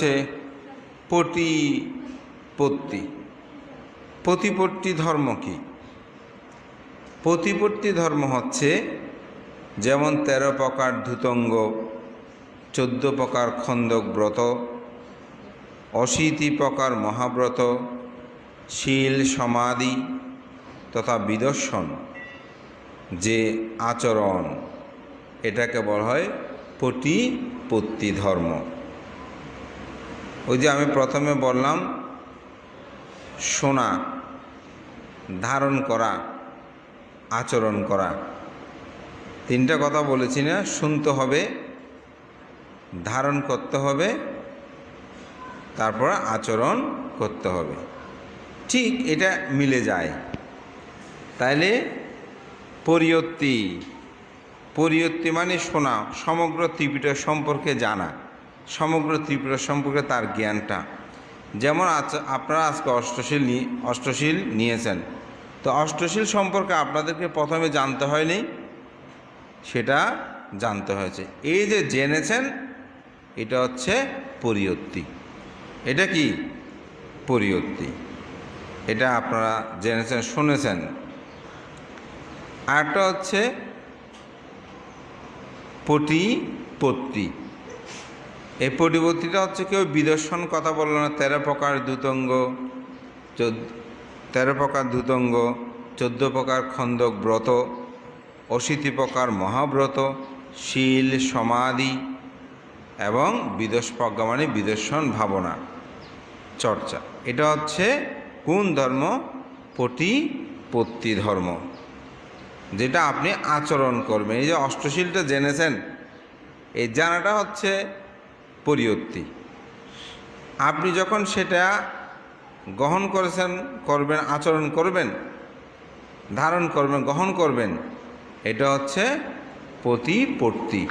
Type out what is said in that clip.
হচ্ছে প্রতিপত্তি। প্রতিপত্তি ধর্ম কি? প্রতিপত্তি ধর্ম হচ্ছে যেমন তেরো প্রকার ধুতঙ্গ, চোদ্দ প্রকার খন্দক ব্রত, অশীতি প্রকার মহাব্রত, শীল সমাধি তথা বিদর্শন, যে আচরণ, এটাকে বলা হয় প্রতিপত্তি ধর্ম। ওই যে আমি প্রথমে বললাম শোনা ধারণ করা, আচরণ করা। তিনটা কথা বলেছি না, শুনতে হবে, ধারণ করতে হবে, তারপর আচরণ করতে হবে। ঠিক এটা মিলে যায়। তাইলে পরিয়ত্তি পরিয়ত্তি মানে শোনা সমগ্র ত্রিপিটক সম্পর্কে জানা। সমগ্র ত্রিপুরা সম্পর্কে তার জ্ঞানটা। যেমন আজ আপনারা আজকে অষ্টশীল অষ্টশীল নিয়েছেন। তো অষ্টশীল সম্পর্কে আপনাদেরকে প্রথমে জানতে হয়নি, সেটা জানতে হয়েছে। এই যে জেনেছেন, এটা হচ্ছে পরিয়ত্তি। এটা কি? পরিয়ত্তি। এটা আপনারা জেনেছেন, শুনেছেন। আরেকটা হচ্ছে পটিপত্তি। এই পরিবর্তিটা হচ্ছে কেউ বিদর্শন কথা বলল না, তেরো প্রকার দুতঙ্গ তেরো প্রকার দুতঙ্গ, চোদ্দ প্রকার খন্দক ব্রত, অশীতি প্রকার মহাব্রত, শীল, সমাধি এবং বিদোষ প্রজ্ঞা মানে বিদর্শন ভাবনা চর্চা। এটা হচ্ছে কোন ধর্ম? প্রতিপত্তি ধর্ম, যেটা আপনি আচরণ করবেন। এই যে অষ্টশীলটা জেনেছেন, এই জানাটা হচ্ছে পরিয়ত্তি আপনি যখন সেটা গ্রহণ করেছেন, করবেন, আচরণ করবেন, ধারণ করবেন, গ্রহণ করবেন, এটা হচ্ছে প্রতিপত্তি।